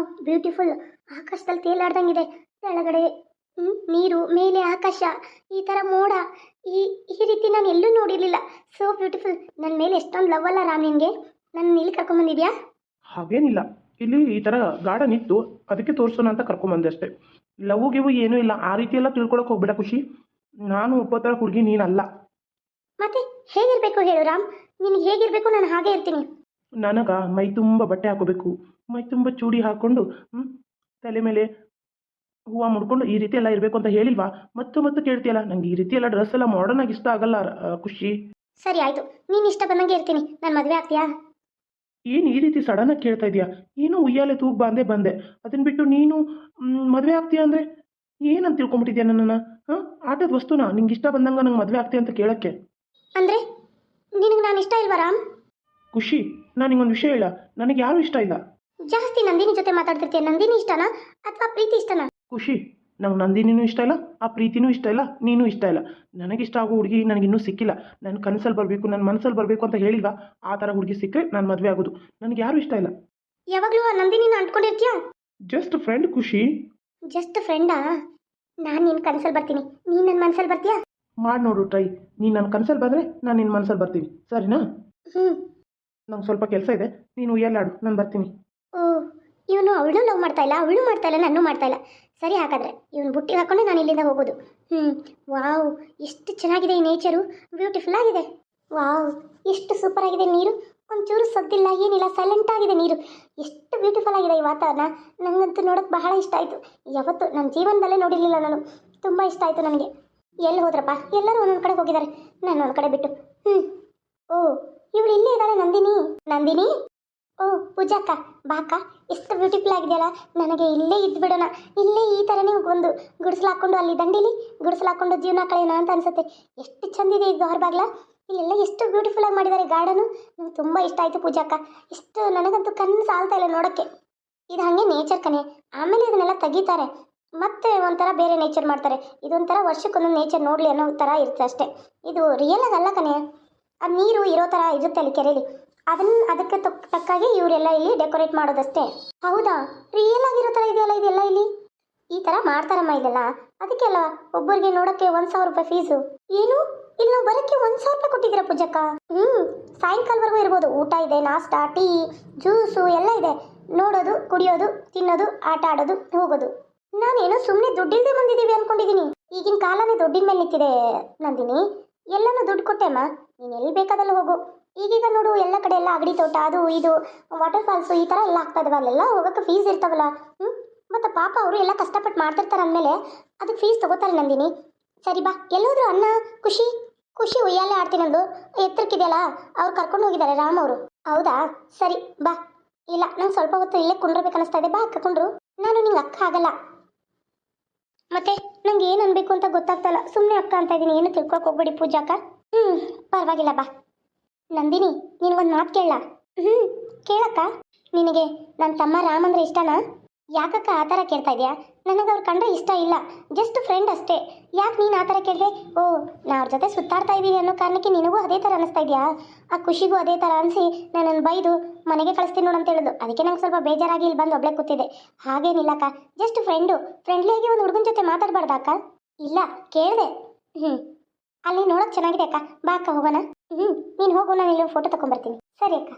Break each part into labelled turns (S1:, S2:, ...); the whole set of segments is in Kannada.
S1: ವಾವ್ ಬ್ಯೂಟಿಫುಲ್ ಆಕಾಶದಲ್ಲಿ ತೇಲಾಡ್ದಂಗಿದೆ. ಕೆಳಗಡೆ ನೀರು ಮೇಲೆ ಆಕಾಶ ಈ ಥರ ಮೋಡ. ಈ ಈ ರೀತಿ ನಾನು ಎಲ್ಲೂ ನೋಡಿರಲಿಲ್ಲ. ಸೋ ಬ್ಯೂಟಿಫುಲ್ ನನ್ನ ಮೇಲೆ ಎಷ್ಟೊಂದು ಲವ್ ಅಲ್ಲ ರಾಮ್ ನಿನಗೆ? ನನ್ನ ಇಲ್ಲಿ ಕರ್ಕೊಂಬಂದಿದ್ಯಾ?
S2: ಹಾಗೇನಿಲ್ಲ. ಇಲ್ಲಿ ಈ ಥರ ಗಾರ್ಡನ್ ಇತ್ತು. ಅದಕ್ಕೆ ತೋರಿಸೋಣ ಅಂತ ಕರ್ಕೊಂಬಂದೆ ಅಷ್ಟೇ. ಲವ್ ಗಿವು ಏನೂ ಇಲ್ಲ. ಆ ರೀತಿ ಎಲ್ಲ ತಿಳ್ಕೊಳಕ್ಕೆ ಹೋಗ್ಬೇಡ ಖುಷಿ. ನಾನು ಒಬ್ಬ ಥರ ಹುಡುಗಿ ನೀನಲ್ಲ.
S1: ಮತ್ತೆ ಹೇಗಿರಬೇಕು ಹೇಳು ರಾಮ್? ನಿನಗೆ ಹೇಗಿರಬೇಕು ನಾನು ಹಾಗೆ ಇರ್ತೀನಿ.
S2: ನನಗ ಮೈ ತುಂಬ ಬಟ್ಟೆ ಹಾಕೋಬೇಕು. ಮೈ ತುಂಬ ಚೂಡಿ ಹಾಕ್ಕೊಂಡು ತಲೆ ಮೇಲೆ ಹೂವು ಮುಡ್ಕೊಂಡು ಈ ರೀತಿ ಎಲ್ಲ ಇರಬೇಕು ಅಂತ ಹೇಳಿಲ್ವಾ? ಮತ್ತು ಮತ್ತೆ ಕೇಳ್ತೀಯಲ್ಲ ನಂಗೆ ಈ ರೀತಿ ಎಲ್ಲ ಡ್ರೆಸ್ ಎಲ್ಲ ಮಾಡರ್ನ್ ಆಗಿ ಇಷ್ಟ ಆಗಲ್ಲ ಖುಷಿ.
S1: ಸರಿ ಆಯಿತು ನೀನು ಇಷ್ಟ ಬಂದಂಗೆ ಇರ್ತೀನಿ. ನಾನು ಮದುವೆ ಆಗ್ತೀಯಾ?
S2: ಏನು ಈ ರೀತಿ ಸಡನ್ನಾಗಿ ಕೇಳ್ತಾ ಇದೀಯಾ ಏನು ಉಯ್ಯಾಲೆ ತೂಗ್ ಬಂದೆ ಬಂದೆ. ಅದನ್ನ ಬಿಟ್ಟು ನೀನು ಮದುವೆ ಆಗ್ತೀಯಾ ಅಂದರೆ ಏನಂತ ತಿಳ್ಕೊಂಬಿಟ್ಟಿದ್ಯಾ ನನ್ನನ್ನು? ಹಾಂ? ಆಟದ ವಸ್ತುನಾ? ನಿಂಗೆ ಇಷ್ಟ ಬಂದಂಗೆ ನಂಗೆ ಮದುವೆ ಆಗ್ತೀಯ ಅಂತ ಕೇಳೋಕ್ಕೆ?
S1: ಅಂದರೆ ನಿನಗೆ ನಾನು ಇಷ್ಟ ಇಲ್ವಾ ರಾಮ್?
S2: ಖುಷಿ. ನಾನು ನಿಂಗೊಂದು ವಿಷಯ ಹೇಳ. ನನಗೆ ಯಾರು ಇಷ್ಟ ಇಲ್ಲ?
S1: ಜಾಸ್ತಿ ನಂದಿನಿ ಜೊತೆ ಮಾತಾಡ್ತಿರ್ತೀಯ? ನಂದಿನಿ ಇಷ್ಟನಾ? ಅಥವಾ ಪ್ರೀತಿ ಇಷ್ಟನಾ?
S2: ಖುಷಿ. ನಂಗೆ ನಂದಿನಿನೂ ಇಷ್ಟ ಇಲ್ಲ ಆ ಪ್ರೀತಿನೂ ಇಷ್ಟ ಇಲ್ಲ ನೀನು ಇಷ್ಟ ಇಲ್ಲ. ನನಗಿಷ್ಟ ಆಗೋ ಹುಡುಗಿ ನನಗಿನ್ನೂ ಸಿಕ್ಕಿಲ್ಲ. ನನ್ನ ಕನಸಲ್ಲಿ ಬರಬೇಕು ನನ್ನ ಮನಸ್ಸಲ್ಲಿ ಬರಬೇಕು ಅಂತ ಹೇಳಿಲ್ವಾ? ಆ ಥರ ಹುಡುಗಿ ಸಿಕ್ಕರೆ ನಾನು ಮದುವೆ ಆಗೋದು. ನನಗೆ ಯಾರು ಇಷ್ಟ ಇಲ್ಲ.
S1: ಯಾವಾಗಲೂ ಆ ನಂದಿನಿನ ಅಂಟ್ಕೊಂಡಿರ್ತೀಯ?
S2: Just friend Khushi.
S1: ಜಸ್ಟ್ ಫ್ರೆಂಡಾ? ನಾನು ನಿನ್ನ ಕನಸಲ್ಲಿ ಬರ್ತೀನಿ. ನೀನು ನನ್ನ ಮನಸ್ಸಲ್ಲಿ ಬರ್ತೀಯಾ?
S2: ಮಾಡಿ ನೋಡು ಟ್ರೈ. ನೀನು ನನ್ನ ಕನಸಲ್ಲಿ ಬಂದರೆ ನಾನು ನಿನ್ನ ಮನಸ್ಸಲ್ಲಿ ಬರ್ತೀನಿ. ಸರಿನಾ?
S1: ಹ್ಞೂ
S2: ನಂಗೆ ಸ್ವಲ್ಪ ಕೆಲಸ ಇದೆ. ನೀನು ಎಲ್ಲಾಡು ನಾನು ಬರ್ತೀನಿ.
S1: ಓ, ಇವನು ಅವಳು ಲವ್ ಮಾಡ್ತಾ ಇಲ್ಲ, ಅವಳು ಮಾಡ್ತಾ ಇಲ್ಲ ನಾನು ಮಾಡ್ತಾ ಇಲ್ಲ. ಸರಿ ಹಾಗಾದ್ರೆ, ಇವನು ಬುಟ್ಟಿ ಹಾಕೊಂಡೆ ನಾನು ಇಲ್ಲಿಂದ ಹೋಗೋದು. ಹ್ಞೂ ವಾವ್, ಎಷ್ಟು ಚೆನ್ನಾಗಿದೆ ಈ ನೇಚರು ಬ್ಯೂಟಿಫುಲ್ ಆಗಿದೆ. ವಾವ್, ಎಷ್ಟು ಸೂಪರ್ ಆಗಿದೆ ನೀರು. ಒಂಚೂರು ಸದ್ದಿಲ್ಲ, ಏನಿಲ್ಲ ಸೈಲೆಂಟ್ ಆಗಿದೆ ನೀರು. ಎಷ್ಟು ಬ್ಯೂಟಿಫುಲ್ ಆಗಿದೆ ಈ ವಾತಾವರಣ. ನನಗಂತೂ ನೋಡೋಕೆ ಬಹಳ ಇಷ್ಟ ಆಯಿತು. ಯಾವತ್ತು ನನ್ನ ಜೀವನದಲ್ಲೇ ನೋಡಿರಲಿಲ್ಲ ನಾನು. ತುಂಬ ಇಷ್ಟ ಆಯಿತು ನನಗೆ. ಎಲ್ಲಿ ಹೋದ್ರಪ್ಪ? ಎಲ್ಲರೂ ಒಂದೊಂದು ಕಡೆ ಹೋಗಿದ್ದಾರೆ ನಾನು ಒಂದು ಕಡೆ ಬಿಟ್ಟು. ಹ್ಞೂ ಓ ಇವಳು ಇಲ್ಲೇ ಇದ್ದಾಳೆ ನಂದಿನಿ. ನಂದಿನಿ? ಓ, ಪೂಜಾಕ್ಕ ಬಾಕ ಎಷ್ಟು ಬ್ಯೂಟಿಫುಲ್ ಆಗಿದೆಯಲ್ಲ, ನನಗೆ ಇಲ್ಲೇ ಇದ್ದು ಬಿಡೋಣ ಇಲ್ಲೇ ಈ ಥರನೇ ಒಂದು ಗುಡಿಸ್ಲಾಕೊಂಡು ಅಲ್ಲಿ ದಂಡಿಲಿ ಗುಡಿಸ್ಲಾಕೊಂಡು ಜೀವನ ಕಳೆಯೋಣ ಅಂತ ಅನ್ಸುತ್ತೆ. ಎಷ್ಟು ಚಂದಿದೆ ಇದು ಹೊರಬಾಗ್ಲ ಇಲ್ಲೆಲ್ಲ ಎಷ್ಟು ಬ್ಯೂಟಿಫುಲ್ ಆಗಿ ಮಾಡಿದ್ದಾರೆ ಗಾರ್ಡನು ನಂಗೆ ತುಂಬ ಇಷ್ಟ ಆಯಿತು ಪೂಜಾಕ್ಕ. ಇಷ್ಟು ನನಗಂತೂ ಕಣ್ಣು ಸಾಲ್ತಾ ಇಲ್ಲ ನೋಡೋಕ್ಕೆ. ಇದು ಹಾಗೆ ನೇಚರ್ ಕಣೆ. ಆಮೇಲೆ ಇದನ್ನೆಲ್ಲ ತೆಗಿತಾರೆ. ಮತ್ತೆ ಒಂಥರ ಬೇರೆ ನೇಚರ್ ಮಾಡ್ತಾರೆ. ಇದೊಂಥರ ವರ್ಷಕ್ಕೊಂದೊಂದು ನೇಚರ್ ನೋಡಲಿ ಅನ್ನೋ ಥರ ಇರುತ್ತೆ ಅಷ್ಟೇ. ಇದು ರಿಯಲ್ ಆಗಲ್ಲ ಕಣೆ. ಅದು ನೀರು ಇರೋ ಥರ ಇರುತ್ತೆ ಅಲ್ಲಿ ಕೆರೆಯಲ್ಲಿ ಅದನ್ನ ಅದಕ್ಕೆ ತಕ್ಕ ತಕ್ಕಾಗೆ ಇವರೆಲ್ಲ ಇಲ್ಲಿ ಡೆಕೋರೇಟ್ ಮಾಡೋದಷ್ಟೇ. ಹೌದಾ? ರಿಯಲ್ ಆಗಿರೋ ಥರ ಇದೆಯಲ್ಲ ಇದೆಲ್ಲ ಇಲ್ಲಿ? ಈ ಥರ ಮಾಡ್ತಾರಮ್ಮ ಇದೆಲ್ಲ. ಅದಕ್ಕೆಲ್ಲ ಒಬ್ಬರಿಗೆ ನೋಡೋಕ್ಕೆ ಒಂದು ಸಾವಿರ ರೂಪಾಯಿ ಫೀಸು ಏನು? ಇಲ್ಲಿ ನಾವು ಬರೋಕ್ಕೆ ಒಂದು ಸಾವಿರ ರೂಪಾಯಿ ಕೊಟ್ಟಿದ್ದೀರಾ ಪೂಜಕ್ಕ? ಹ್ಞೂ ಸಾಯಂಕಾಲವರೆಗೂ ಇರ್ಬೋದು. ಊಟ ಇದೆ, ನಾಷ್ಟಾ, ಟೀ, ಜ್ಯೂಸು ಎಲ್ಲ ಇದೆ. ನೋಡೋದು, ಕುಡಿಯೋದು, ತಿನ್ನೋದು, ಆಟ ಆಡೋದು, ಹೋಗೋದು. ನಾನೇನೋ ಸುಮ್ಮನೆ ದುಡ್ಡಿಲ್ಲದೆ ಬಂದಿದ್ದೀವಿ ಅನ್ಕೊಂಡಿದ್ದೀನಿ. ಈಗಿನ ಕಾಲನೇ ದುಡ್ಡಿನ ಮೇಲೆ ನಿಂತಿದೆ ನಂದಿನಿ. ಎಲ್ಲನೂ ದುಡ್ಡು ಕೊಟ್ಟೆಮ್ಮ. ನೀನು ಎಲ್ಲಿ ಬೇಕಾದಲ್ಲಿ ಹೋಗು. ಈಗೀಗ ನೋಡು, ಎಲ್ಲ ಕಡೆ ಎಲ್ಲ ಅಗಡಿ ತೋಟ, ಅದು ಇದು ವಾಟರ್ ಫಾಲ್ಸು ಈ ಥರ ಎಲ್ಲ ಆಗ್ತಾ ಇದಾವೆ ಅಲ್ಲೆಲ್ಲ ಹೋಗೋಕ್ಕೆ ಫೀಸ್ ಇರ್ತಾವಲ್ಲ. ಹ್ಞೂ ಮತ್ತು ಪಾಪ ಅವರು ಎಲ್ಲ ಕಷ್ಟಪಟ್ಟು ಮಾಡ್ತಿರ್ತಾರೆ ಅಂದಮೇಲೆ ಅದಕ್ಕೆ ಫೀಸ್ ತಗೋತಾರೆ ನಂದಿನಿ. ಸರಿ ಬಾ, ಎಲ್ಲೋದ್ರು ಅಣ್ಣ ಖುಷಿ ಖುಷಿ ಉಯ್ಯಾಲೆ ಆಡ್ತೀನಂದು ಎತ್ತರಕ್ಕಿದೆಯಲ್ಲ, ಅವ್ರು ಕರ್ಕೊಂಡು ಹೋಗಿದ್ದಾರೆ ರಾಮ್ ಅವರು. ಹೌದಾ? ಸರಿ, ಬಾ. ಇಲ್ಲ, ನಂಗೆ ಸ್ವಲ್ಪ ಹೊತ್ತು ಇಲ್ಲೇ ಕುಂಡ್ರಬೇಕು ಅನಿಸ್ತಾ ಇದೆ. ಬಾ ಕರ್ಕೊಂಡ್ರು ನಾನು ನಿಂಗೆ ಅಕ್ಕ ಆಗಲ್ಲ. ಮತ್ತೆ ನಂಗೆ ಏನು ಅನ್ಬೇಕು ಅಂತ ಗೊತ್ತಾಗ್ತಲ್ಲ ಸುಮ್ಮನೆ ಅಕ್ಕ ಅಂತ ಇದ್ದೀನಿ ಏನು ತಿಳ್ಕೊಕ್ ಹೋಗ್ಬೇಡಿ ಪೂಜಾಕ ಹ್ಞೂ ಪರವಾಗಿಲ್ಲ ಬಾ. ನಂದಿನಿ ಒಂದು ಮಾತು ಕೇಳ ಹ್ಞೂ ಕೇಳಕ್ಕ. ನಿನಗೆ ನನ್ನ ತಮ್ಮ ರಾಮ್ ಅಂದ್ರೆ ಇಷ್ಟನಾ? ಯಾಕಕ್ಕ ಆ ಥರ ಕೇಳ್ತಾ ಇದೆಯಾ? ನನಗೆ ಅವ್ರು ಕಂಡ್ರೆ ಇಷ್ಟ ಇಲ್ಲ. ಜಸ್ಟ್ ಫ್ರೆಂಡ್ ಅಷ್ಟೇ. ಯಾಕೆ ನೀನು ಆ ಥರ ಕೇಳಿದೆ? ಓ, ನಾ ಅವ್ರ ಜೊತೆ ಸುತ್ತಾಡ್ತಾ ಇದ್ದೀವಿ ಅನ್ನೋ ಕಾರಣಕ್ಕೆ ನಿನಗೂ ಅದೇ ಥರ ಅನಿಸ್ತಾ ಇದೆಯಾ? ಆ ಖುಷಿಗೂ ಅದೇ ಥರ ಅನಿಸಿ ನನ್ನನ್ನು ಬೈದು ಮನೆಗೆ ಕಳಿಸ್ತೀನಿ ನೋಡು ಅಂತ ಅದಕ್ಕೆ ನಂಗೆ ಸ್ವಲ್ಪ ಬೇಜಾರಾಗಿ ಇಲ್ಲಿ ಬಂದು ಒಬ್ಳೆ ಕೂತಿದೆ ಹಾಗೇನಿಲ್ಲಕ್ಕ, ಜಸ್ಟ್ ಫ್ರೆಂಡು ಫ್ರೆಂಡ್ಲಿಯಾಗಿ ಒಂದು ಹುಡುಗನ ಜೊತೆ ಮಾತಾಡಬಾರ್ದಾ ಅಕ್ಕ? ಇಲ್ಲ, ಕೇಳಿದೆ. ಹ್ಞೂ ಅಲ್ಲಿ ನೋಡೋಕೆ ಚೆನ್ನಾಗಿದೆ ಅಕ್ಕ. ಬಾ ಅಕ್ಕ, ಹೋಗೋಣ. ಹ್ಞೂ ನೀನು ಹೋಗು, ನಾನು ಇಲ್ಲಿ ಫೋಟೋ ತಕೊಂಡ್ಬರ್ತೀನಿ ಸರಿ ಅಕ್ಕ.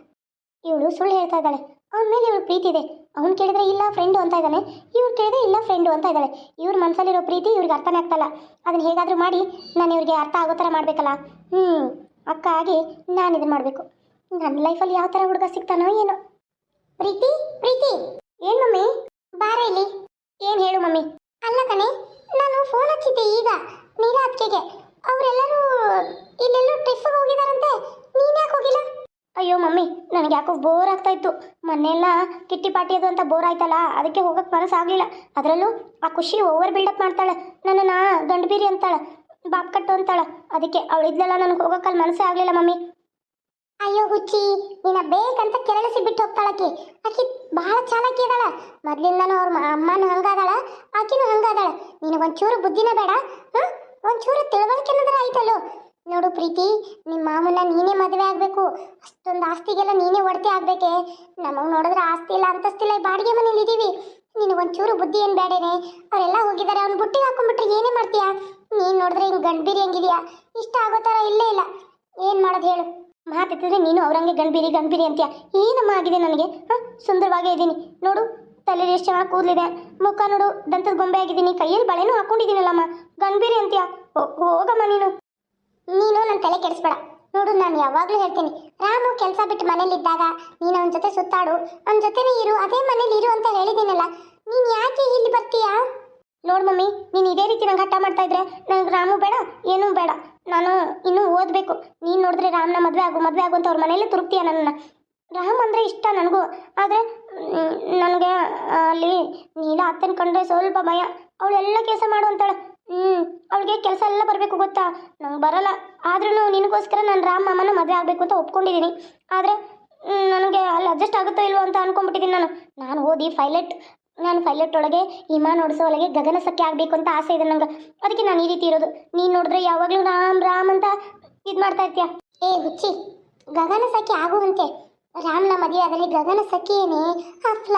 S1: ಇವಳು ಸುಳ್ಳು ಹೇಳ್ತಾ ಇದ್ದಾಳೆ. ಅವನ ಮೇಲೆ ಇವಳು ಪ್ರೀತಿ ಇದೆ. ಅವ್ನು ಕೇಳಿದ್ರೆ ಇಲ್ಲ ಫ್ರೆಂಡು ಅಂತ ಇದ್ದಾನೆ. ಇವ್ರು ಕೇಳಿದ್ರೆ ಇಲ್ಲ ಫ್ರೆಂಡು ಅಂತ ಇದ್ದಾಳೆ. ಇವ್ರ ಮನಸ್ಸಲ್ಲಿರೋ ಪ್ರೀತಿ ಇವ್ರಿಗೆ ಅರ್ಥನೇ ಆಗ್ತಲ್ಲ. ಅದನ್ನ ಹೇಗಾದರೂ ಮಾಡಿ, ನಾನು ಇವ್ರಿಗೆ ಅರ್ಥ ಆಗೋ ಥರ ಮಾಡಬೇಕಲ್ಲ. ಹ್ಞೂ ಅಕ್ಕ ಆಗಿ ನಾನು ಇದನ್ನು ಮಾಡಬೇಕು. ನನ್ನ ಲೈಫಲ್ಲಿ ಯಾವ ಥರ ಹುಡುಗ ಸಿಗ್ತಾನೋ ಏನೋ. ಪ್ರೀತಿ ಪ್ರೀತಿ. ಏನು ಮಮ್ಮಿ? ಬಾರ ಇಲ್ಲಿ. ಏನು ಹೇಳು ಮಮ್ಮಿ? ಅಲ್ಲ ಕಣೆ, ನಾನು ಫೋನ್ ಹಚ್ಚಿದ್ದೆ ಈಗ, ನೀಲಾ ಅತ್ತಿಗೆಗೆ. ಅವರೆಲ್ಲರೂ ಇಲ್ಲೆಲ್ಲೋ ಹೋಗಿದಾರಂತೆ. ನೀನು ಯಾಕೆ ಹೋಗಿಲ್ಲ? ಅಯ್ಯೋ ಮಮ್ಮಿ, ನನಗೆ ಯಾಕೋ ಬೋರ್ ಆಗ್ತಾ ಇತ್ತು. ಮೊನ್ನೆಲ್ಲ ಕಿಟ್ಟಿ ಪಾಟಿ ಅದು ಅಂತ ಬೋರ್ ಆಯ್ತಲ್ಲ, ಅದಕ್ಕೆ ಹೋಗಕ್ಕೆ ಮನಸ್ಸಾಗಲಿಲ್ಲ ಅದರಲ್ಲೂ ಆ ಖುಷಿ ಓವರ್ ಬಿಲ್ಡಪ್ ಮಾಡ್ತಾಳೆ. ನನ್ನನ್ನು ಗಂಡಬೀರಿ ಅಂತಾಳೆ, ಬಾಪ್ ಕಟ್ಟು ಅಂತಾಳೆ. ಅದಕ್ಕೆ ಅವಳಿದ್ಲೆಲ್ಲ ನನಗೆ ಹೋಗಕ್ಕಲ್ಲಿ ಮನಸ್ಸೇ ಆಗಲಿಲ್ಲ ಮಮ್ಮಿ. ಅಯ್ಯೋ ಹುಚ್ಚಿ ನಿನ್ನ ಬೇಕಂತ ಕೆರಳಿಸಿ ಬಿಟ್ಟು ಹೋಗ್ತಾಳಕಿ ಆಕಿ ಬಹಳ ಚಾಲಾಕಿ ಇದ್ದಾಳ ಮೊದ್ಲಿಂದನೂ ಅವ್ರ ಅಮ್ಮನೂ ಹಂಗಾದಾಳ ಆಕಿನೂ ಹಂಗಾದಾಳ ನಿನಗೊಂಚೂರು ಬುದ್ಧಿನೇ ಬೇಡ. ಆಯ್ತಲ್ಲೋ ನೋಡು ಪ್ರೀತಿ ನಿಮ್ಮ ಮಾಮನ ನೀನೇ ಮದುವೆ ಆಗಬೇಕು. ಅಷ್ಟೊಂದು ಆಸ್ತಿಗೆಲ್ಲ ನೀನೇ ಒಡತೆ ಆಗ್ಬೇಕೆ? ನಮಗೆ ನೋಡಿದ್ರೆ ಆಸ್ತಿ ಇಲ್ಲ, ಅಂತಸ್ತಿಲ್ಲ ಬಾಡಿಗೆ ಮನೇಲಿ ಇದೀವಿ. ನೀನು ಒಂಚೂರು ಬುದ್ಧಿ ಏನು ಬೇಡೇನೆ ಅವರೆಲ್ಲ ಹೋಗಿದ್ದಾರೆ ಅವ್ನು ಬುಟ್ಟಿ ಹಾಕೊಂಡ್ಬಿಟ್ರೆ ಏನೇ ಮಾಡ್ತೀಯಾ? ನೀನು ನೋಡಿದ್ರೆ ಹಿಂಗೆ ಗಂಡ್ಬೀರಿ ಹೆಂಗಿದ್ಯಾ? ಇಷ್ಟ ಆಗೋ ಥರ ಇಲ್ಲೇ ಇಲ್ಲ. ಏನು ಮಾಡೋದು ಹೇಳು? ಮಾತಿದ್ರೆ ನೀನು ಅವ್ರಂಗೆ ಗಂಡ್ಬೀರಿ ಗಂಡ್ಬೀರಿ ಅಂತೀಯ? ಏನಮ್ಮ ಆಗಿದೆ ನನಗೆ? ಹಾಂ? ಸುಂದರವಾಗೇ ಇದ್ದೀನಿ. ನೋಡು ತಲೆ ಎಷ್ಟು ಚೆನ್ನಾಗಿ ಕೂದಲಿದೆ. ಮುಖ ನೋಡು, ದಂತದ ಗೊಂಬೆ ಆಗಿದ್ದೀನಿ. ಕೈಯಲ್ಲಿ ಬಳೆನೂ ಹಾಕೊಂಡಿದ್ದೀನಲ್ಲಮ್ಮ. ಗಂಭೀರಿ ಅಂತೀಯ? ಹೋಗಮ್ಮ ನೀನು. ನೀನು ನನ್ನ ತಲೆ ಕೆಡಿಸ್ಬೇಡ. ನೋಡು, ನಾನು ಯಾವಾಗಲೂ ಹೇಳ್ತೀನಿ, ರಾಮು ಕೆಲಸ ಬಿಟ್ಟು ಮನೇಲಿದ್ದಾಗ ನೀನು ಅವನ ಜೊತೆ ಸುತ್ತಾಡು, ಅವನ ಜೊತೆನೇ ಇರು, ಅದೇ ಮನೇಲಿ ಇರು ಅಂತ ಹೇಳಿದ್ದೀನಲ್ಲ ನೀನು ಯಾಕೆ ಇಲ್ಲಿ ಬರ್ತೀಯಾ? ನೋಡು ಮಮ್ಮಿ, ನೀನು ಇದೇ ರೀತಿ ನಂಗೆ ಹಠ ಮಾಡ್ತಾ ಇದ್ರೆ ನಂಗೆ ರಾಮು ಬೇಡ, ಏನೂ ಬೇಡ. ನಾನು ಇನ್ನೂ ಓದಬೇಕು. ನೀನು ನೋಡಿದ್ರೆ ರಾಮನ ಮದುವೆ ಆಗು ಮದುವೆ ಆಗು ಅಂತ ಅವ್ರ ಮನೇಲಿ ತುರುಕ್ತೀಯ ನನ್ನನ್ನು? ರಾಮ್ ಅಂದರೆ ಇಷ್ಟ ನನಗೂ, ಆದರೆ ನನಗೆ ಅಲ್ಲಿ ನೀಲ ಅತ್ತನ ಕಂಡ್ರೆ ಸ್ವಲ್ಪ ಭಯ. ಅವಳೆಲ್ಲ ಕೆಲಸ ಮಾಡು ಅಂತಾಳೆ. ಹ್ಞೂ ಅವಳಿಗೆ ಕೆಲಸ ಎಲ್ಲ ಬರಬೇಕು ಗೊತ್ತಾ? ನಂಗೆ ಬರಲ್ಲ. ಆದ್ರೂ ನಿನಗೋಸ್ಕರ ನಾನು ರಾಮ್ ಮಾಮನ ಮದುವೆ ಆಗಬೇಕು ಅಂತ ಒಪ್ಕೊಂಡಿದ್ದೀನಿ ಆದರೆ ನನಗೆ ಅಲ್ಲಿ ಅಡ್ಜಸ್ಟ್ ಆಗುತ್ತೋ ಇಲ್ವೋ ಅಂತ ಅನ್ಕೊಂಡ್ಬಿಟ್ಟಿದ್ದೀನಿ ನಾನು. ನಾನು ಓದಿ ಪೈಲಟ್ ನಾನು ಪೈಲಟ್ ಒಳಗೆ ವಿಮಾನ ಓಡಿಸೋ ಒಳಗೆ ಗಗನ ಸಖ್ಯ ಆಗಬೇಕು ಅಂತ ಆಸೆ ಇದೆ ನಂಗೆ. ಅದಕ್ಕೆ ನಾನು ಈ ರೀತಿ ಇರೋದು. ನೀನು ನೋಡಿದ್ರೆ ಯಾವಾಗಲೂ ರಾಮ್ ರಾಮ್ ಅಂತ ಇದು ಮಾಡ್ತಾ ಇರ್ತೀಯ. ಏ, ಹುಚ್ಚಿ, ಗಗನ ಸಖಿ ಆಗುವಂತೆ. ರಾಮ್ನ ಮದುವೆ ಆದಲ್ಲಿ ಗಗನ ಸಖಿಯೇನೆ ಆ ಫ್ಲ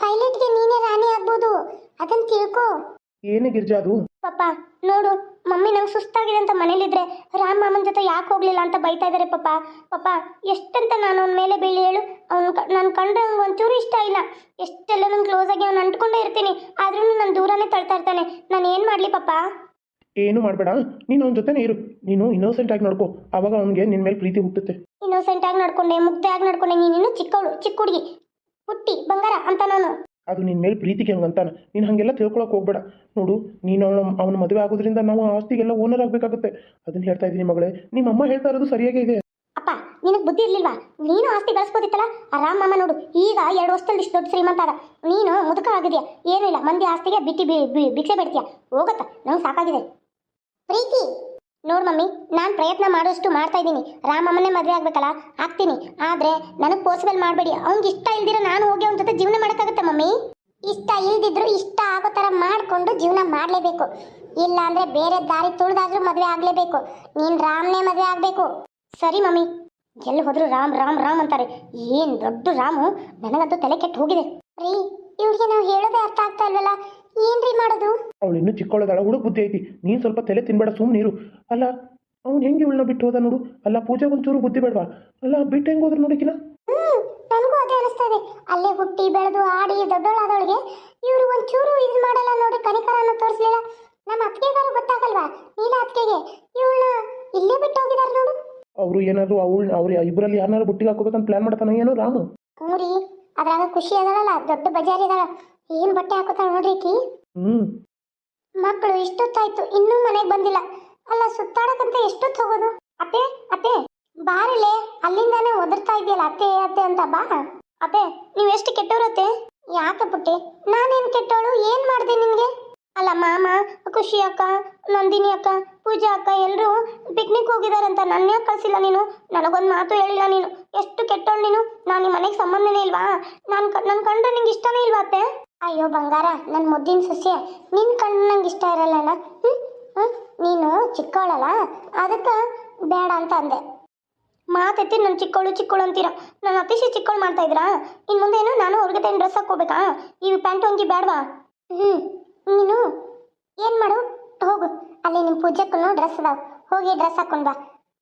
S1: ಪೈಲಟ್ಗೆ ನೀನೇ ರಾಣಿ ಆಗ್ಬೋದು. ಅದನ್ನು ತಿಳ್ಕೊ.
S2: ಏನು ಗಿರ್ಜಾ ಅದು?
S1: ಪಪ್ಪ ನೋಡು ಮಮ್ಮಿ ನಂಗೆ ಸುಸ್ತಾಗಿದೆ ಅಂತ ಮನೇಲಿದ್ರೆ ರಾಮ್ ಮಾಮನ ಜೊತೆ ಯಾಕೆ ಹೋಗ್ಲಿಲ್ಲ ಅಂತ ಬೈತಾ ಇದ್ದಾರೆ ಪಪ್ಪ ಪಪ್ಪ ಎಷ್ಟಂತ ನಾನು ಅವನ ಮೇಲೆ ಬೀಳಿ ಹೇಳು ಅವ್ನು ನಾನು ಕಂಡ್ರೆ ಅವ್ನಿಗೆ ಒಂಚೂರು ಇಷ್ಟ ಇಲ್ಲ. ಎಷ್ಟೆಲ್ಲ ನಾನು ಕ್ಲೋಸ್ ಆಗಿ ಅವ್ನು ಅಂಟ್ಕೊಂಡೇ ಇರ್ತೀನಿ ಆದ್ರೂ ನಾನು ದೂರನೇ ತಳ್ತಾ ಇರ್ತಾನೆ. ನಾನು ಏನು ಮಾಡಲಿ ಪಪ್ಪ
S2: ಏನು ಮಾಡಬೇಡ ನೀನು ಅವನ ಜೊತೆನೇ ಇರು. ನೀನು ಇನ್ನೋಸೆಂಟ್ ಆಗಿ ನೋಡ್ಕೋ ಅವಾಗ ಅವನಿಗೆ ನಿನ್ನ ಮೇಲೆ ಪ್ರೀತಿ ಹುಟ್ಟುತ್ತೆ.
S1: ಇನ್ನೋಸೆಂಟ್ ಆಗಿ ನಡ್ಕೊಂಡೆ ಮುಗ್ಧೆ ನಡ್ಕೊಂಡೆ ನೀನು ಚಿಕ್ಕವಳು ಚಿಕ್ಕ ಹುಡುಗಿ. ಹುಟ್ಟಿ ಬಂಗಾರ ಅಂತ ನಾನು.
S2: ಅದು ನಿನ್ನ ಮೇಲೆ ಪ್ರೀತಿಗೆ ಹಂಗಂತಾನೆ ನೀನು ಹಾಗೆಲ್ಲ ತಿಳ್ಕೊಳಕ್ಕೆ ಹೋಗ್ಬೇಡ. ನೋಡು ನೀನು ಅವನ ಅವನ ಮದುವೆ ಆಗೋದ್ರಿಂದ ನಾವು ಆ ಆಸ್ತಿಗೆಲ್ಲ ಓನರ್ ಆಗಬೇಕಾಗುತ್ತೆ. ಅದನ್ನ ಹೇಳ್ತಾ ಇದ್ದೀನಿ ಮಗಳೇ ನಿಮ್ಮ ಅಮ್ಮ ಹೇಳ್ತಾ ಇರೋದು ಸರಿಯಾಗೇ ಇದೆ.
S1: ಅಪ್ಪ ನಿನಗೆ ಬುದ್ಧಿ ಇರ್ಲಿಲ್ವಾ? ನೀನು ಆಸ್ತಿ ಗಳಿಸ್ಬೋದಿತ್ತಲ್ಲ ಆರಾಮ್ ಮಾಮ ನೋಡು ಈಗ ಎರಡು ವರ್ಷದಲ್ಲಿ ಇಷ್ಟು ದೊಡ್ಡ ಶ್ರೀಮಂತ ಅದ ನೀನು ಮುದುಕ ಆಗಿದೆಯಾ? ಏನೂ ಇಲ್ಲ ಮಂದಿ ಆಸ್ತಿಗೆ ಬಿಟ್ಟಿ ಬಿ- ಬಿ- ಭಿಕ್ಷೆ ಬಿಡ್ತೀಯ? ಹೋಗತ್ತ ನಂಗೆ ಸಾಕಾಗಿದೆ. ಪ್ರೀತಿ ನೋಡ್ ಮಮ್ಮಿ, ನಾನು ಪ್ರಯತ್ನ ಮಾಡೋಷ್ಟು ಮಾಡ್ತಾ ಇದ್ದೀನಿ. ರಾಮಮ್ಮನೇ ಮದುವೆ ಆಗ್ಬೇಕಲ್ಲ? ಆಗ್ತೀನಿ. ಆದ್ರೆ ನನಗೆ ಪಾಸಿಬಲ್ ಮಾಡಬೇಡಿ. ಅವ್ನಿಗೆ ಇಷ್ಟ ಇಲ್ದಿರ ನಾನು ಹೋಗಿ ಅವನ ಜೊತೆ ಜೀವನ ಮಾಡಕ್ಕಾಗತ್ತೆ ಮಮ್ಮಿ? ಇಷ್ಟ ಇಲ್ದಿದ್ರು ಇಷ್ಟ ಆಗೋ ಥರ ಮಾಡಿಕೊಂಡು ಜೀವನ ಮಾಡಲೇಬೇಕು. ಇಲ್ಲ ಅಂದ್ರೆ ಬೇರೆ ದಾರಿ ತುಳಿದಾದ್ರೂ ಮದುವೆ ಆಗಲೇಬೇಕು. ನೀನು ರಾಮ್ನೇ ಮದುವೆ ಆಗಬೇಕು. ಸರಿ ಮಮ್ಮಿ. ಎಲ್ಲಿ ಹೋದ್ರು ರಾಮ್ ರಾಮ್ ರಾಮ್ ಅಂತಾರೆ. ಏನ್ ದೊಡ್ಡ ರಾಮು? ನನಗಂತೂ ತಲೆ ಕೆಟ್ಟು ಹೋಗಿದೆ. ರೀ, ಇವ್ರಿಗೆ ನಾವು ಹೇಳೋದೇ ಅರ್ಥ ಆಗ್ತಾ ಇಲ್ವಲ್ಲ? ಏನ್ರಿ ಮಾಡೋದು?
S2: ಅವಳು ಇನ್ನೂ ಚಿಕ್ಕವಳದಾಳ ಹುಡುಗ ಬುದ್ಧಿ ಐತಿ. ನೀನು ಸ್ವಲ್ಪ ತಲೆ ತಿನ್ಬೇಡ ಸುಮ್ ನೀರು. ಅಲ್ಲ ಅವ್ನು ಹೆಂಗೆ ಇವಳನ್ನ ಬಿಟ್ಟು ಹೋದ ನೋಡು? ಅಲ್ಲ ಪೂಜೆಗೆ ಒಂಚೂರು ಬುದ್ಧಿ ಬೇಡವಾ? ಅಲ್ಲ ಬಿಟ್ಟು ಹೆಂಗೆ ಹೋದ್ರು ನೋಡಿಕಿನ?
S1: ಹ್ಮ್ ನನಗೂ ಅದೇ ಅನಿಸ್ತದೆ. ಅಲ್ಲೇ ಹುಟ್ಟಿ ಬೆಳೆದು ಆಡಿ ದೊಡ್ಡವಳಾದವಳಿಗೆ ಇವರು ಒಂಚೂರು ಇದು ಮಾಡಲ್ಲ ನೋಡಿ ಕನಿಕರನ್ನು ತೋರಿಸ್ಲಿಲ್ಲ. ನಮ್ಮ ಅತ್ತಿಗೆಗಾರು ಗೊತ್ತಾಗಲ್ವಾ? ನೀಲ ಅತ್ತಿಗೆಗೆ. ಇವಳನ್ನ ಇಲ್ಲೇ ಬಿಟ್ಟು ಹೋಗಿದಾರೆ ನೋಡು.
S2: ಅವರು ಏನಾದ್ರು ಅವಳು ಅವ್ರು ಇಬ್ಬರಲ್ಲಿ ಯಾರನ್ನಾರು ಬುಟ್ಟಿಗೆ ಹಾಕೋಬೇಕಂತ ಪ್ಲಾನ್ ಮಾಡ್ತಾನೆ ಏನೋ ರಾಮು.
S1: ಊರಿ ಅದ್ರಾಗ ಖುಷಿ ಅದಳಲ್ಲ ದೊಡ್ಡ ಬಜಾರ್ ಇದಾಳ ಏನ್ ಬಟ್ಟೆ ಹಾಕೋತಾಳ ನೋಡ್ರಿ ಈಕಿ? ಮಕ್ಕಳು ಇಷ್ಟೊತ್ತಾಯ್ತು ಇನ್ನೂ ಮನೆಗೆ ಬಂದಿಲ್ಲ. ಅಲ್ಲ ಸುತ್ತಾಡಕಂತ ಎಷ್ಟೊತ್ ಹೋಗೋದು? ಅತ್ತೆ ಅತ್ತೆ ಬಾರಿಲೆ ಅಲ್ಲಿಂದಾನೇ ಒದರ್ತಾ ಇದೆಯಲ್ಲ ಅತ್ತೆ ಅತ್ತೆ ಅಂತ ಬಾ. ಅತ್ತೆ ನೀವು ಎಷ್ಟು ಕೆಟ್ಟವ್ರತ್ತೆ ಯಾಕೆ ಪುಟ್ಟಿ? ನಾನೇನು ಕೆಟ್ಟವಳು? ಏನು ಮಾಡ್ದೆ ನಿಮ್ಗೆ ಅಲ್ಲ ಮಾಮ ಖುಷಿ ಅಕ್ಕ ನಂದಿನಿ ಅಕ್ಕ ಪೂಜಾ ಅಕ್ಕ ಎಲ್ಲರೂ ಪಿಕ್ನಿಕ್ ಹೋಗಿದಾರಂತ ನನ್ನ ಯಾಕೆ ಕಳ್ಸಿಲ್ಲ ನೀನು? ನನಗೊಂದ್ ಮಾತು ಹೇಳಿಲ್ಲ ನೀನು? ಎಷ್ಟು ಕೆಟ್ಟವಳು ನೀನು? ನಾನು ನಿಮ್ಮ ಮನೆಗೆ ಸಂಬಂಧನೇ ಇಲ್ವಾ? ನಾನು ನನ್ ಕಂಡ್ರೆ ನಿಂಗೆ ಇಷ್ಟನೇ ಇಲ್ವಾ ಅತ್ತೆ? ಅಯ್ಯೋ ಬಂಗಾರ ನನ್ನ ಮುದ್ದಿನ ಸಸ್ಯ ನಿನ್ನ ಕಣ್ಣು ನಂಗೆ ಇಷ್ಟ ಇರಲ್ಲಲ್ಲ ಹ್ಞೂ ಹ್ಞೂ ನೀನು ಚಿಕ್ಕವಳಲ್ಲ ಅದಕ್ಕೆ ಬೇಡ ಅಂತ ಅಂದೆ. ಮಾತೈತಿ ನನ್ನ ಚಿಕ್ಕವಳು ಚಿಕ್ಕವಳು ಅಂತೀರ? ನಾನು ಅತಿಶಯ ಚಿಕ್ಕವಳು ಮಾಡ್ತಾ ಇದ್ರಾ ಇನ್ನು ಮುಂದೇನು ನಾನು ಅವ್ರಿಗೆ ಡ್ರೆಸ್ ಹಾಕೋಬೇಕಾ ಈ ಪ್ಯಾಂಟ್ ಅಂಗಿ ಬೇಡವಾ ಹ್ಞೂ ನೀನು ಏನು ಮಾಡು? ಹೋಗು, ಅಲ್ಲಿ ನಿಮ್ಮ ಪೂಜಕ್ಕೂ ಡ್ರೆಸ್ ಅದಾವ. ಹೋಗಿ ಡ್ರೆಸ್ ಹಾಕೊಂಡು ಬಾ.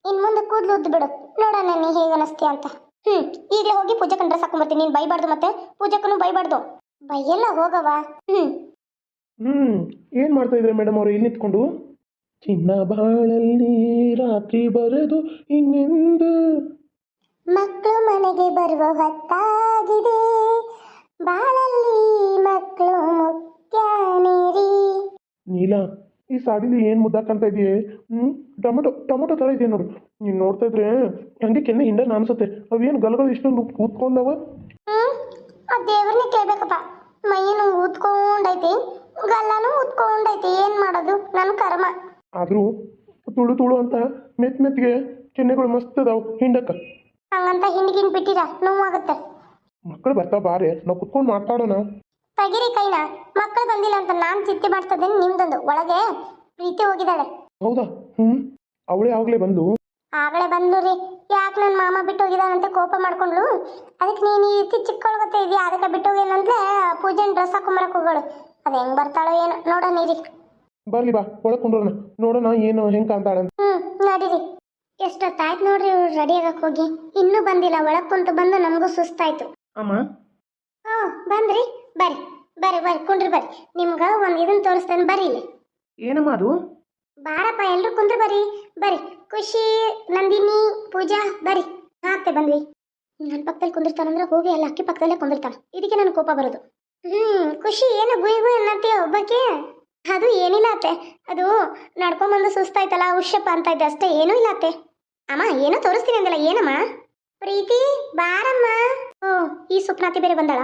S1: ಇನ್ನು ಮುಂದೆ ಕೂದಲು ಉದ್ದು ಬಿಡು. ನೋಡೋಣ ನೀ ಹೇಗೆ ಅಂತ. ಹ್ಞೂ ಈಗಲೇ ಹೋಗಿ ಪೂಜಕ್ಕನ ಡ್ರೆಸ್ ಹಾಕೊಂಡ್ಬರ್ತೀನಿ ನೀನು ಬೈಬಾರ್ದು ಮತ್ತೆ. ಪೂಜಕ್ಕನು ಬೈಬಾರ್ದು. ಬೈಯಲ್ಲ ಹೋಗವ ಹ್ಮ್.
S2: ಹ್ಮ್ ಏನು ಮಾಡ್ತಾ ಇದ್ರೆ ಮೇಡಮ್ ಅವರು ಇಲ್ಲಿ ನಿಂತ್ಕೊಂಡು ಚಿನ್ನ ಬಾಳಲ್ಲಿ ರಾತ್ರಿ ಬರೆದು ಇನ್ನೆಂದು?
S1: ಮಕ್ಕಳು ಮನೆಗೆ ಬರುವ ಹೊತ್ತಾಗಿದೆ. ಬಾಳಲ್ಲಿ ಮಕ್ಕಳು ಮುಖ್ಯನೇ ರೀ
S2: ನೀಲ ಈ ಸಾಡಿಲಿ ಏನು ಮುದ್ದಾಕಂತ ಇದೆಯೇ? ಹ್ಮ್ ಟೊಮೊಟೊ ಟೊಮೊಟೊ ತರ ಇದೆ ನೋಡು. ನೀನು ನೋಡ್ತಾ ಇದ್ರೆ ಹಂಗೆ ಕೆನ್ನೆ ಹಿಂದೆ ಅನ್ಸುತ್ತೆ. ಅವೇನು ಗಲಗಳು ಇಷ್ಟೊಂದು ಕೂತ್ಕೊಂಡವ?
S1: ದೇವ್ರನ್ನ ಕೇಳ್ಬೇಕಪ್ಪ. ಮೈಯನ್ನು ಊದ್ಕೊಂಡೈತಿ ಗಲ್ಲಾನು ಊದ್ಕೊಂಡೈತಿ ಏನ್ ಮಾಡೋದು ನನ್ನ ಕರ್ಮ.
S2: ಆದರೂ ತುಳು ತುಳು ಅಂತ ಮೆತ್ ಮೆತ್ಗೆ ಕೆನ್ನೆಗಳು ಮಸ್ತ್ ಅದಾವು ಹಿಂಡಕ್ಕ.
S1: ಹಂಗಂತ ಹಿಂಡ್ಗಿನ್ ಬಿಟ್ಟಿರ ನೋವಾಗುತ್ತೆ.
S2: ಮಕ್ಕಳು ಬರ್ತಾ ಬಾರೆ ನಾವು ಕುತ್ಕೊಂಡು ಮಾತಾಡೋಣ.
S1: ತಗಿರಿ ಕೈನ ಮಕ್ಕಳು ಬಂದಿಲ್ಲ ಅಂತ ನಾನ್ ಚಿಂತೆ ಮಾಡ್ತದೇನೆ ನಿಮ್ದೊಂದು ಒಳಗೆ ಪ್ರೀತಿ ಹೋಗಿದ್ದಾಳೆ.
S2: ಹೌದಾ? ಹ್ಮ್. ಅವಳೇ ಆಗ್ಲೇ ಬಂದು
S1: ಆಗಲೇ ಬಂದ್ಲು ರೀ. ಯಾಕೆ ನನ್ನ ಮಾಮ ಬಿಟ್ಟು ಹೋಗಿದಾನಂತೆ ಕೋಪ ಮಾಡ್ಕೊಂಡ್ಲು ಅದಕ್ಕೆ ನೀನು ಈ ರೀತಿ ಚಿಕ್ಕೊಳಗತ್ತೆ ಇದೆಯಾ? ಅದಕ್ಕೆ ಬಿಟ್ಟು ಹೋಗಿಲ್ಲಂದ್ರೆ ಪೂಜೆನ ಡ್ರೆಸ್ ಹಾಕೊಂಬರಕ್ಕೆ ಹೋಗೋಳು ಅದು ಹೆಂಗೆ ಬರ್ತಾಳೋ ಏನು ನೋಡೋಣ ರೀ
S2: ಬರ್ಲಿ ಬಾ ಒಳಗೆ ಕುಂಡ್ರೋಣ ನೋಡೋಣ ಏನು ಹೆಂಗೆ ಕಾಣ್ತಾಳೆ ಅಂತ.
S1: ಹ್ಞೂ ನಡೀರಿ. ಎಷ್ಟೊತ್ತಾಯ್ತು ನೋಡ್ರಿ ಇವ್ರು ರೆಡಿ ಆಗಕ್ಕೆ ಹೋಗಿ. ಇನ್ನೂ ಬಂದಿಲ್ಲ ಒಳಗೆ ಕುಂತು ಬಂದು ನಮಗೂ ಸುಸ್ತಾಯ್ತು.
S2: ಅಮ್ಮ?
S1: ಹಾಂ ಬಂದ್ರಿ. ಬರ್ರಿ ಬರ್ರಿ ಬರ್ರಿ ಕುಂಡ್ರಿ ಬರ್ರಿ. ನಿಮ್ಗೆ ಒಂದು ಇದನ್ನ ತೋರಿಸ್ತೇನೆ ಬರ್ರಿ ಇಲ್ಲಿ.
S2: ಏನಮ್ಮ ಅದು?
S1: ಬಾರಪ್ಪ ಎಲ್ಲರೂ ಕುಂದ್ರಿ ಬರ್ರಿ. ಬರ್ರಿ ಖುಷಿ, ನಂದಿನಿ, ಪೂಜಾ ಬರಿ ಹಾ ಅತ್ತೆ ಬಂದ್ವಿ. ನನ್ನ ಪಕ್ಕದಲ್ಲಿ ಕುಂದಿರ್ತಾನಂದ್ರೆ ಹೋಗಿ ಅಲ್ಲಿ, ಅಕ್ಕಿ ಪಕ್ಕದಲ್ಲೇ ಕುಂದಿರ್ತಾನೆ. ಇದಕ್ಕೆ ನನಗೆ ಕೋಪ ಬರೋದು. ಹ್ಮ್, ಖುಷಿ, ಏನು ಗುಯ್ ಗುಯ್ ಅನ್ನತ್ತೆ ಒಬ್ಬಕ್ಕೆ? ಅದು ಏನಿಲ್ಲ ಅತ್ತೆ. ಅದು ನಡ್ಕೊಂಬಂದು ಸುಸ್ತಾಯ್ತಲ್ಲ ಉಷಪ್ಪ ಅಂತ ಇದ್ದೆ ಅಷ್ಟೇ, ಏನೂ ಇಲ್ಲ ಅತ್ತೆ. ಅಮ್ಮ, ಏನೋ ತೋರಿಸ್ತೀನಿ ಅಂದಲ್ಲ, ಏನಮ್ಮ? ಪ್ರೀತಿ, ಬಾರಮ್ಮ. ಓ, ಈ ಸುಪ್ನಾತಿ ಬೇರೆ ಬಂದಾಳ?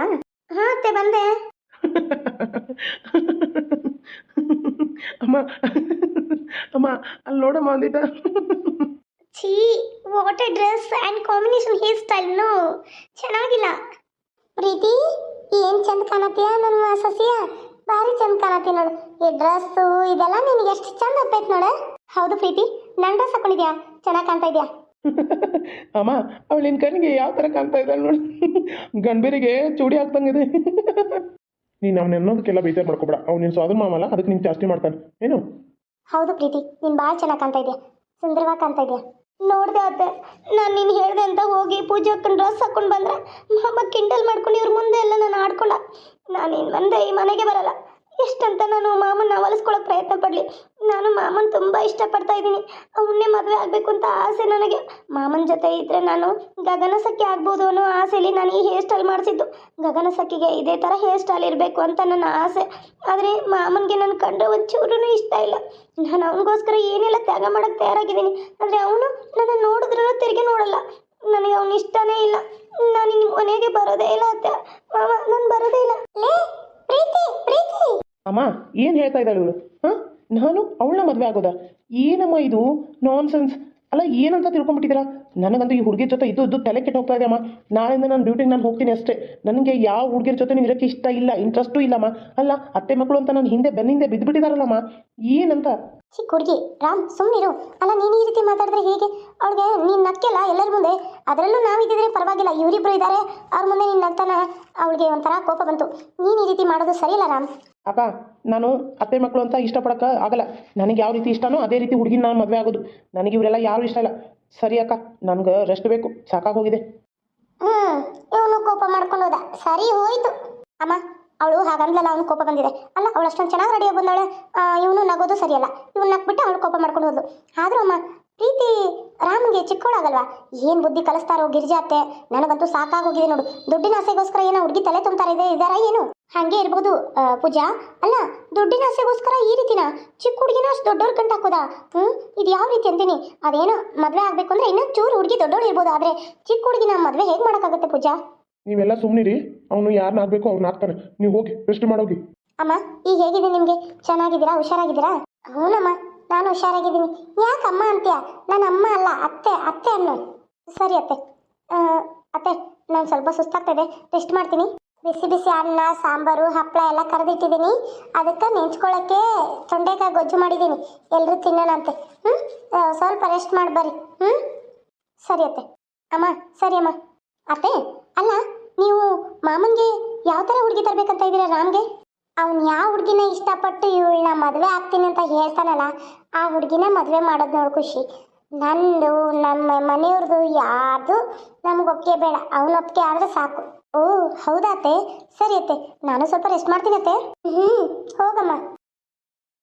S1: ಹಾ ಅತ್ತೆ, ಬಂದೆ.
S2: ಅಮ್ಮ ಅಮ್ಮ ಅಲ್ಲಿ ನೋಡಮ್ಮ ಅಂದಿದ್ದ.
S1: ಛೀ what a dress and combination hair style no ಚೆನ್ನಾಗಿಲ್ಲ. ಪ್ರೀತಿ ಏನು ಚಂದ ಕಾಣತ್ತೀಯ ನನ್ನ ಸಸಿಯ? ಭಾರಿ ಚಂದ ಕಾಣತ್ತಿ ನೋಡು. ಈ ಡ್ರೆಸ್ಸು ಇದೆಲ್ಲ ನಿನಗೆ ಎಷ್ಟು ಚಂದ ಅಪ್ಪೈತೆ ನೋಡು. ಹೌದು ಪ್ರೀತಿ ನನ್ನ ಡ್ರೆಸ್ ಹಾಕೊಂಡಿದ್ಯಾ? ಚೆನ್ನಾಗಿ ಕಾಣ್ತಾ ಇದೆಯಾ?
S2: ಅಮ್ಮ ಅವಳು ನಿನ್ನ ಕಣ್ಣಿಗೆ ಯಾವ ಥರ ಕಾಣ್ತಾ ಇದ್ದಾಳೆ ನೋಡು. ಗಂಭೀರಿಗೆ ಚೂಡಿ ಹಾಕ್ದಂಗಿದೆ. ನೀನು ಅವನ ಅನ್ನೋದಕ್ಕೆಲ್ಲ ಬೇಜಾರು ಮಾಡ್ಕೊಬೇಡ. ಅವ್ನು ನೀನು ಸಾಧನ ಮಾಮಲ್ಲ ಅದಕ್ಕೆ ನಿಂಗೆ ಜಾಸ್ತಿ ಮಾಡ್ತಾನೆ. ಏನು?
S1: ಹೌದು ಪ್ರೀತಿ, ನೀನು ಭಾಳ ಚೆನ್ನಾಗಿ ಕಾಣ್ತಾ ಇದೆಯಾ? ಸುಂದರವಾಗಿ ಕಾಣ್ತಾ ಇದೆಯಾ? ನೋಡ್ದೆ ಅತ್ತೆ ನಾನು ನೀನು ಹೇಳ್ದೆ ಅಂತ ಹೋಗಿ ಪೂಜೆ ಹಾಕೊಂಡು ಡ್ರೆಸ್ ಹಾಕೊಂಡು ಬಂದ್ರೆ, ಮಾಮ ಕಿಂಡಲ್ ಮಾಡ್ಕೊಂಡು ಇವ್ರ ಮುಂದೆ ಎಲ್ಲ ನಾನು ಆಡ್ಕೊಂಡ ನಾನು ಇನ್ನು ಮುಂದೆ ಈ ಮನೆಗೆ ಬರಲ್ಲ. ಎಷ್ಟಂತ ನಾನು ಮಾಮನ ಹೊಲಿಸ್ಕೊಳಕ್ಕೆ ಪ್ರಯತ್ನ ಪಡಲಿ. ನಾನು ಮಾಮನ್ ತುಂಬ ಇಷ್ಟಪಡ್ತಾ ಇದ್ದೀನಿ. ಅವನ್ನೇ ಮದುವೆ ಆಗಬೇಕು ಅಂತ ಆಸೆ ನನಗೆ. ಮಾಮನ ಜೊತೆ ಇದ್ದರೆ ನಾನು ಗಗನ ಸಖಿ ಆಗ್ಬೋದು ಅನ್ನೋ ಆಸೆಯಲ್ಲಿ ನಾನು ಈ ಹೇರ್ ಸ್ಟೈಲ್ ಮಾಡಿಸಿದ್ದು. ಗಗನ ಸಖಿಗೆ ಇದೇ ಥರ ಹೇರ್ ಸ್ಟೈಲ್ ಇರಬೇಕು ಅಂತ ನನ್ನ ಆಸೆ. ಆದರೆ ಮಾಮನಿಗೆ ನನ್ನ ಕಂಡ್ರೆ ಒಂಚೂರೂ ಇಷ್ಟ ಇಲ್ಲ. ನಾನು ಅವನಿಗೋಸ್ಕರ ಏನೆಲ್ಲ ತ್ಯಾಗ ಮಾಡಕ್ಕೆ ತಯಾರಾಗಿದ್ದೀನಿ. ಆದರೆ ಅವನು ನನ್ನ ನೋಡಿದ್ರೂ ತಿರುಗಿ ನೋಡಲ್ಲ. ನನಗೆ ಅವನು ಇಷ್ಟನೇ ಇಲ್ಲ. ನಾನು ನಿಮ್ಮ ಮನೆಗೆ ಬರೋದೇ ಇಲ್ಲ ಅತ್ತೆ. ಮಾಮ, ನಾನು ಬರೋದೇ ಇಲ್ಲ. ಲೇ, ಪ್ರೀತಿ ಪ್ರೀತಿ.
S2: ಅಮ್ಮ, ಏನು ಹೇಳ್ತಾ ಇದ್ದಾಳೆ ಇವಳು? ಹಾಂ? ನಾನು ಅವಳನ್ನ ಮದುವೆ ಆಗೋದಾ? ಏನಮ್ಮ ಇದು? ನಾನ್ ಸೆನ್ಸ್ ಅಲ್ಲ, ಏನಂತ ತಿಳ್ಕೊಂಡ್ಬಿಟ್ಟಿದ್ದೀರಾ? ನನಗಂತೂ ಈ ಹುಡುಗಿ ಜೊತೆ ಇದ್ದು ಇದ್ದು ತಲೆ ಕೆಟ್ಟು ಹೋಗ್ತಾ ಇದೆ, ಅಮ್ಮ. ನಾಳೆಯಿಂದ ನಾನು ಡ್ಯೂಟಿಗೆ ನಾನು ಹೋಗ್ತೀನಿ ಅಷ್ಟೇ. ನನಗೆ ಯಾವ ಹುಡುಗಿರ ಜೊತೆ ನೀವು ಇರೋಕ್ಕೆ ಇಷ್ಟ ಇಲ್ಲ ಇಂಟ್ರೆಸ್ಟು ಇಲ್ಲಮ್ಮ ಅಲ್ಲ, ಅತ್ತೆ ಮಕ್ಕಳು ಅಂತ ನಾನು ಹಿಂದೆ ಬೆನ್ನಿಂದೆ ಬಿದ್ದುಬಿಟ್ಟಿದಾರಲ್ಲಮ್ಮ ಏನಂತ?
S1: ಚಿಕ್ಕ ಹುಡುಗಿ, ರಾಮ್ ಸುಮ್ಮನಿರು ಅಲ್ಲ, ನೀನು ಈ ರೀತಿ ಮಾತಾಡಿದ್ರೆ ಹೇಗೆ? ಅವಳಿಗೆ ನೀನು ನಕ್ಕೆಲ್ಲ ಎಲ್ಲರ ಮುಂದೆ. ಅದರಲ್ಲೂ ನಾವಿದ್ದಿದ್ರೆ ಪರವಾಗಿಲ್ಲ. ಇವರಿಬ್ರು ಇದ್ದಾರೆ ಅವ್ರ ಮುಂದೆ ನೀನು ನಗ್ತಾನ. ಅವಳಿಗೆ ಒಂಥರ ಕೋಪ ಬಂತು. ನೀನು ಈ ರೀತಿ ಮಾಡೋದು ಸರಿಯಲ್ಲ, ರಾಮ್.
S2: ಅಕ್ಕ ನಾನು ಅತ್ತೆ ಮಕ್ಕಳು ಅಂತ ಇಷ್ಟಪಡೋಕೆ ಆಗಲ್ಲ. ನನಗೆ ಯಾವ ರೀತಿ ಇಷ್ಟನೋ ಅದೇ ರೀತಿ ಹುಡುಗಿನ ನಾನು ಮದುವೆ ಆಗೋದು. ನನಗೆ ಇವರೆಲ್ಲ ಯಾರು ಇಷ್ಟ ಇಲ್ಲ. ಸರಿ ಅಕ್ಕ, ನನಗೆ ರೆಸ್ಟ್ ಬೇಕು. ಸಾಕಾಗೋಗಿದೆ
S1: ಹ್ಞೂ ಇವನು ಕೋಪ ಮಾಡ್ಕೊಂಡು ಹೋದ. ಸರಿ ಹೋಯ್ತು. ಅಮ್ಮ, ಅವಳು ಹಾಗಂದ್ಲಲ್ಲ ಅವನು ಕೋಪ ಬಂದಿದೆ. ಅಲ್ಲ, ಅವಳು ಅಷ್ಟೊಂದು ಚೆನ್ನಾಗಿ ರೆಡಿ ಬಂದವಳೆ ಇವನು ನಗೋದು ಸರಿಯಲ್ಲ ಇವನು ನಕ್ಬಿಟ್ಟು ಅವಳು ಕೋಪ ಮಾಡ್ಕೊಂಡು ಹೋದ್ಲು. ಆದ್ರೂ ಅಮ್ಮ, ಪ್ರೀತಿ ರಾಮ್ಗೆ ಚಿಕ್ಕವಳಾಗಲ್ವಾ ಏನು ಬುದ್ಧಿ ಕಲಿಸ್ತಾರೋ ಗಿರಿಜಾ ಅತ್ತೆ. ನನಗಂತೂ ಸಾಕಾಗೋಗಿದೆ ನೋಡು. ದುಡ್ಡಿನ ಆಸೆಗೋಸ್ಕರ ಏನೋ ಹುಡುಗಿ ತಲೆ ತುಂಬ್ತಾರೆ ಇದೆ ಇದಾರ ಏನು? ಹಾಗೆ ಇರ್ಬೋದು ಪೂಜಾ. ಅಲ್ಲ ದುಡ್ಡಿನ ಆಸೆಗೋಸ್ಕರ ಈ ರೀತಿನ ಚಿಕ್ಕ ಹುಡುಗಿನ ಅಷ್ಟು ದೊಡ್ಡವ್ರ ಕಂಡು ಹಾಕೋದಾ? ಹ್ಞೂ ಇದು ಯಾವ ರೀತಿ ಅಂತೀನಿ? ಅದೇನೋ ಮದುವೆ ಆಗಬೇಕು ಅಂದ್ರೆ ಇನ್ನೊಂದು ಚೂರು ಹುಡುಗಿ ದೊಡ್ಡವಳು ಇರ್ಬೋದು ಆದ್ರೆ ಚಿಕ್ಕ ಹುಡುಗಿನ ಮದುವೆ ಹೇಗೆ ಮಾಡೋಕ್ಕಾಗುತ್ತೆ ಪೂಜಾ?
S2: ನೀವೆಲ್ಲ ಸುಮ್ಮನಿರಿ ಅವನು ಯಾರನ್ನ ಆಗಬೇಕು ಅವ್ರನ್ನ ಆಗ್ತಾನೆ. ನೀವು ಹೋಗಿ ರೆಸ್ಟ್ ಮಾಡೋಗಿ.
S1: ಅಮ್ಮ ಈಗ ಹೇಗಿದೆ ನಿಮಗೆ? ಚೆನ್ನಾಗಿದ್ದೀರಾ? ಹುಷಾರಾಗಿದ್ದೀರಾ? ಹ್ಞೂನಮ್ಮ ನಾನು ಹುಷಾರಾಗಿದ್ದೀನಿ. ಯಾಕೆ ಅಮ್ಮ ಅಂತೀಯ? ನಾನು ಅಮ್ಮ ಅಲ್ಲ ಅತ್ತೆ ಅತ್ತೆ ಅನ್ನು. ಸರಿ ಅತ್ತೆ. ಅತ್ತೆ ನಾನು ಸ್ವಲ್ಪ ಸುಸ್ತಾಗ್ತದೆ ರೆಸ್ಟ್ ಮಾಡ್ತೀನಿ. ಬಿಸಿ ಬಿಸಿ ಅನ್ನ, ಸಾಂಬಾರು ಹಪ್ಪಳ ಎಲ್ಲ ಕರೆದಿಟ್ಟಿದ್ದೀನಿ ಅದಕ್ಕೆ ನೆಂಚ್ಕೊಳ್ಳೋಕ್ಕೆ ತೊಂಡೆಕಾಯಿ ಗೊಜ್ಜು ಮಾಡಿದ್ದೀನಿ ಎಲ್ಲರೂ ತಿನ್ನೋಣಂತೆ ಹ್ಞೂ ಸ್ವಲ್ಪ ರೆಸ್ಟ್ ಮಾಡಿ ಬರ್ರಿ. ಹ್ಞೂ ಸರಿ ಅತ್ತೆ. ಅಮ್ಮ, ಸರಿ ಅಮ್ಮ. ಅತ್ತೆ, ಅಲ್ಲ, ನೀವು ಮಾಮನ್ಗೆ ಯಾವ ಥರ ಹುಡುಗಿ ತರಬೇಕಂತ ಇದ್ದೀರಾ ರಾಮ್ಗೆ? ಅವ್ನು ಯಾವ ಹುಡುಗಿನ ಇಷ್ಟಪಟ್ಟು ಇವಳನ್ನ ಮದುವೆ ಆಗ್ತೀನಿ ಅಂತ ಹೇಳ್ತಾನಲ್ಲ, ಆ ಹುಡುಗಿನ ಮದುವೆ ಮಾಡೋದು ನೋಡಿ ಖುಷಿ. ನಂದು, ನಮ್ಮ ಮನೆಯವ್ರದ್ದು ಯಾರ್ದು ನಮ್ಗೆ ಒಪ್ಪಿಗೆ ಬೇಡ. ಅವನ ಒಪ್ಪಿಗೆ ಆದರೆ ಸಾಕು. ಓ ಹೌದಾ ಅತ್ತೆ ಸರಿ ಅತ್ತೆ ನಾನು ಸ್ವಲ್ಪ ರೆಸ್ಟ್ ಮಾಡ್ತೀನಿ ಅತ್ತೆ. ಹ್ಞೂ ಹೋಗಮ್ಮ.